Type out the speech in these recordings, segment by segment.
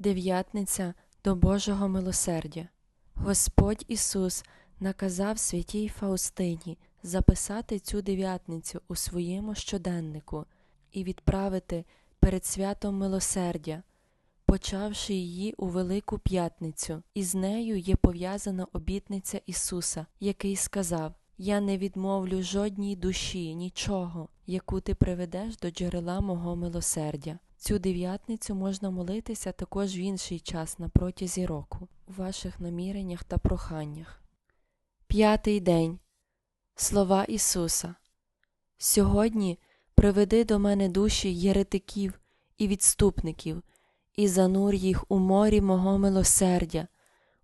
Дев'ятниця до Божого милосердя. Господь Ісус наказав святій Фаустині записати цю дев'ятницю у своєму щоденнику і відправити перед святом милосердя, почавши її у Велику П'ятницю, і з нею є пов'язана обітниця Ісуса, який сказав: Я не відмовлю жодній душі, нічого, яку ти приведеш до джерела мого милосердя. Цю дев'ятницю можна молитися також в інший час на протязі року, у ваших наміреннях та проханнях. П'ятий день. Слова Ісуса. Сьогодні приведи до мене душі єретиків і відступників, і занур їх у морі мого милосердя,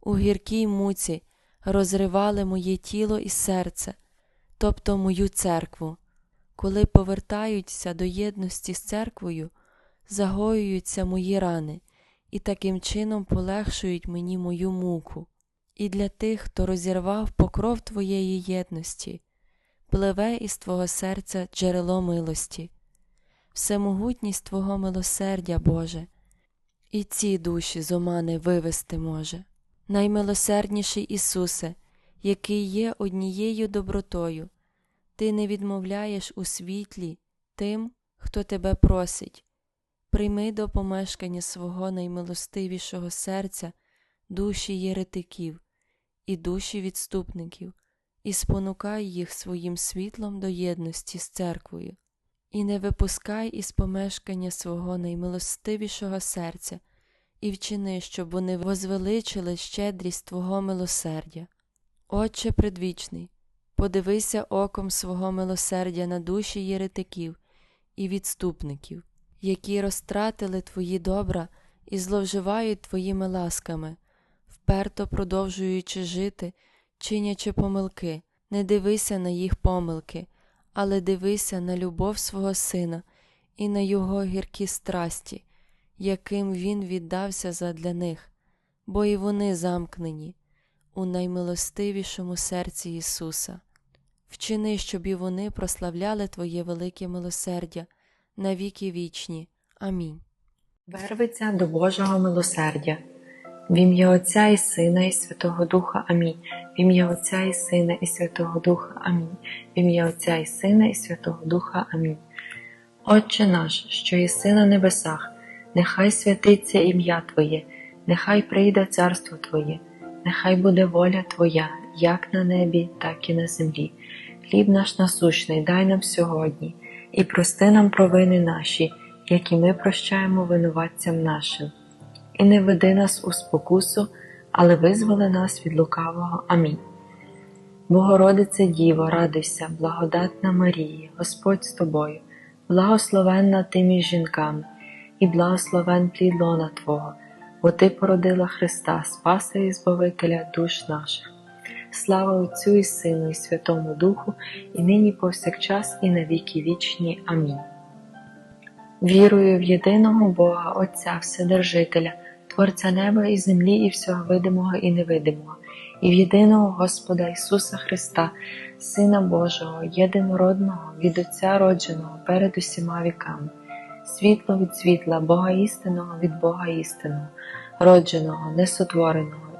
у гіркій муці розривали моє тіло і серце, тобто мою церкву. Коли повертаються до єдності з церквою, загоюються мої рани і таким чином полегшують мені мою муку. І для тих, хто розірвав покров Твоєї єдності, пливе із Твого серця джерело милості, всемогутність Твого милосердя, Боже, і ці душі з омани вивести може. Наймилосердніший Ісусе, який є однією добротою, Ти не відмовляєш у світлі тим, хто тебе просить. Прийми до помешкання свого наймилостивішого серця душі єретиків і душі відступників, і спонукай їх своїм світлом до єдності з церквою, і не випускай із помешкання свого наймилостивішого серця, і вчини, щоб вони возвеличили щедрість Твого милосердя. Отче предвічний, подивися оком свого милосердя на душі єретиків і відступників які розтратили твої добра і зловживають твоїми ласками, вперто продовжуючи жити, чинячи помилки, не дивися на їх помилки, але дивися на любов свого Сина і на Його гіркі страсті, яким Він віддався задля них, бо і вони замкнені у наймилостивішому серці Ісуса. Вчини, щоб і вони прославляли Твоє велике милосердя на віки вічні. Амінь. Вервиться до Божого милосердя. В ім'я Отця і Сина, і Святого Духа Амінь. В ім'я Отця і Сина, і Святого Духа Амінь. В ім'я Отця і Сина, і Святого Духа Амінь. Отче наш, що єси на небесах, нехай святиться ім'я Твоє, нехай прийде царство Твоє, нехай буде воля Твоя, як на небі, так і на землі. Хліб наш насущний дай нам сьогодні і прости нам провини наші, які ми прощаємо винуватцям нашим, і не веди нас у спокусу, але визволи нас від лукавого. Амінь. Богородице Діво, радуйся, благодатна Марія, Господь з тобою, благословенна ти між жінками, і благословен плід лона Твого, бо Ти породила Христа, Спаса і Збавителя душ наших. Слава Отцю і Сину, і Святому Духу, і нині повсякчас, і на віки вічні. Амінь. Вірую в єдиного Бога, Отця Вседержителя, Творця неба і землі, і всього видимого і невидимого, і в єдиного Господа Ісуса Христа, Сина Божого, єдинородного, від Отця родженого перед усіма віками, світло від світла, Бога істинного від Бога істинного, родженого, несотвореного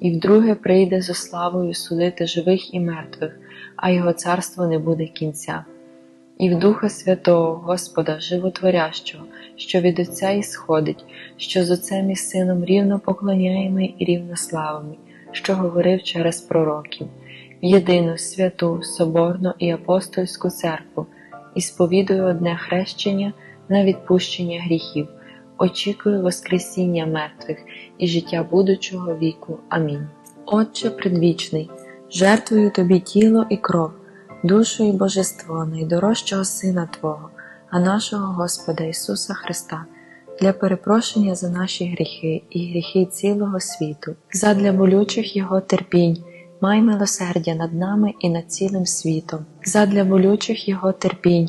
і вдруге прийде зо славою судити живих і мертвих, а Його царство не буде кінця, і в Духа Святого, Господа, Животворящого, що від Отця ісходить, що з Отцем і Сином рівно поклоняємий і рівно славами, що говорив через пророків, єдину святу, Соборну і апостольську церкву, і сповідую одне хрещення на відпущення гріхів очікую Воскресіння мертвих і життя будучого віку. Амінь. Отче предвічний, жертвую Тобі тіло і кров, душу і божество найдорожчого Сина Твого, а нашого Господа Ісуса Христа, для перепрошення за наші гріхи і гріхи цілого світу, задля болючих Його терпінь, май милосердя над нами і над цілим світом, задля болючих Його терпінь,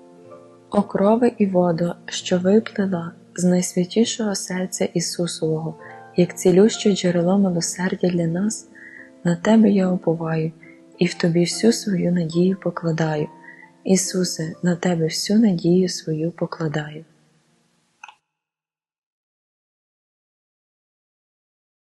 О крови і вода, що виплила з найсвятішого серця Ісусового, як цілюще джерело милосердя для нас, на Тебе я уповаю і в Тобі всю свою надію покладаю. Ісусе, на Тебе всю надію свою покладаю.